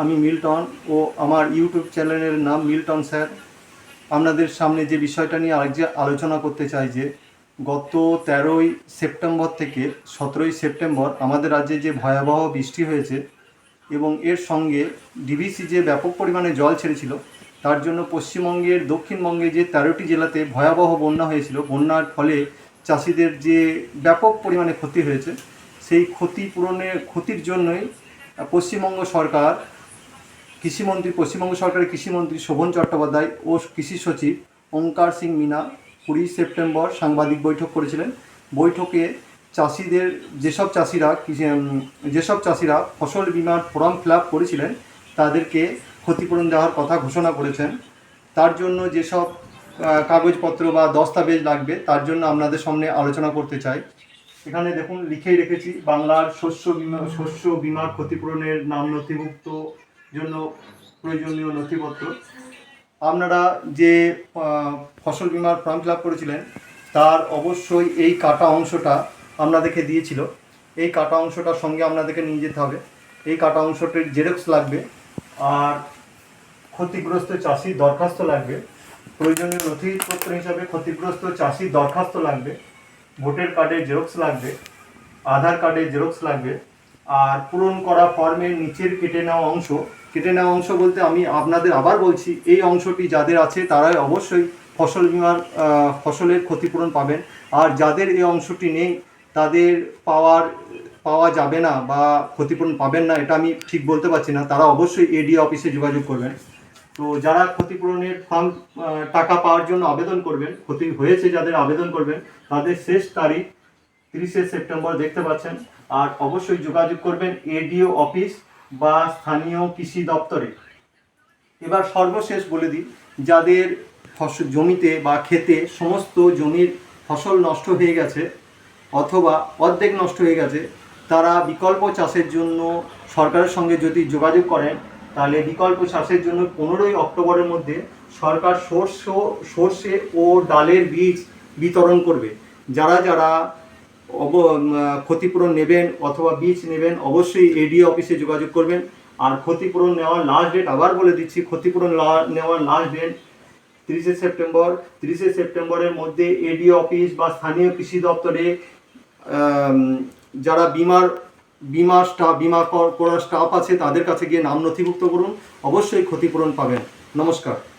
আমি মিল্টন ও আমার ইউটিউব চ্যানেলের নাম মিল্টন স্যার। আপনাদের সামনে যে বিষয়টা নিয়ে আরেক যে আলোচনা করতে চাই যে, গত তেরোই সেপ্টেম্বর থেকে সতেরোই সেপ্টেম্বর আমাদের রাজ্যে যে ভয়াবহ বৃষ্টি হয়েছে এবং এর সঙ্গে ডিভিসি যে ব্যাপক পরিমাণে জল ছেড়েছিল, তার জন্য পশ্চিমবঙ্গের দক্ষিণবঙ্গে যে তেরোটি জেলাতে ভয়াবহ বন্যা হয়েছিল। বন্যার ফলে চাষিদের যে ব্যাপক পরিমাণে ক্ষতি হয়েছে, সেই ক্ষতি পূরণের ক্ষতির জন্যই পশ্চিমবঙ্গ সরকার কৃষিমন্ত্রী, পশ্চিমবঙ্গ সরকারের কৃষিমন্ত্রী শোভন চট্টোপাধ্যায় ও কৃষি সচিব ওঙ্কার সিং মিনা কুড়ি সেপ্টেম্বর সাংবাদিক বৈঠক করেছিলেন। বৈঠকে চাষিদের, যেসব চাষিরা যেসব চাষিরা ফসল বিমার ফর্ম ফিল করেছিলেন, তাদেরকে ক্ষতিপূরণ দেওয়ার কথা ঘোষণা করেছেন। তার জন্য যেসব কাগজপত্র বা দস্তাবেজ লাগবে, তার জন্য আপনাদের সামনে আলোচনা করতে চাই। এখানে দেখুন, লিখেই রেখেছি, বাংলার শস্য বিমা, শস্য বিমার ক্ষতিপূরণের নাম নথিভুক্ত জন্য প্রয়োজনীয় নথিপত্র। আপনারা যে ফসল বিমার ফর্ম ফিল করেছিলেন, তার অবশ্যই এই কাটা অংশটা আপনাদেরকে দিয়েছিল। এই কাটা অংশটার সঙ্গে আপনাদেরকে নিয়ে যেতে হবে। এই কাটা অংশটির জেরক্স লাগবে, আর ক্ষতিগ্রস্ত চাষির দরখাস্ত লাগবে। প্রয়োজনীয় নথিপত্র হিসাবে ক্ষতিগ্রস্ত চাষির দরখাস্ত লাগবে। ভোটার কার্ডের জেরক্স লাগবে, আধার কার্ডের জেরক্স লাগবে আর পূরণ করা ফর্মের নিচের কেটে নেওয়া অংশ। কেটে নেওয়া অংশ বলতে আমি আপনাদের আবার বলছি, এই অংশটি যাদের আছে তারাই অবশ্যই ফসল বিমার ফসলের ক্ষতিপূরণ পাবেন। আর যাদের এই অংশটি নেই, তাদের পাওয়ার, পাওয়া যাবে না বা ক্ষতিপূরণ পাবেন না, এটা আমি ঠিক বলতে পারছি না, তারা অবশ্যই এডি অফিসে যোগাযোগ করবেন। তো যারা ক্ষতিপূরণের ফার্ম টাকা পাওয়ার জন্য আবেদন করবেন, ক্ষতি হয়েছে যাদের আবেদন করবেন, তাদের শেষ তারিখ তিরিশে সেপ্টেম্বর দেখতে পাচ্ছেন। আর অবশ্যই যোগাযোগ করবেন এডিও অফিস বা স্থানীয় কৃষি দপ্তরে। এবার সর্বশেষ বলে দিই, যাদের ফসল জমিতে বা ক্ষেতে সমস্ত জমির ফসল নষ্ট হয়ে গেছে অথবা অর্ধেক নষ্ট হয়ে গেছে, তারা বিকল্প চাষের জন্য সরকারের সঙ্গে যদি যোগাযোগ করেন, তাহলে বিকল্প চাষের জন্য পনেরোই অক্টোবরের মধ্যে সরকার সর্ষ সর্ষে ও ডালের বীজ বিতরণ করবে। যারা যারা অব ক্ষতিপূরণ নেবেন অথবা বীজ নেবেন, অবশ্যই এডিও অফিসে যোগাযোগ করবেন। আর ক্ষতিপূরণ নেওয়ার লাস্ট ডেট আবার বলে দিচ্ছি, ক্ষতিপূরণ নেওয়ার লাস্ট ডেট তিরিশে সেপ্টেম্বর। তিরিশে সেপ্টেম্বরের মধ্যে এডিও অফিস বা স্থানীয় কৃষি দপ্তরে যারা বিমার, বিমা স্টাফ বিমা কর- করার স্টাফ আছে, তাদের কাছে গিয়ে নাম নথিভুক্ত করুন। অবশ্যই ক্ষতিপূরণ পাবেন। নমস্কার।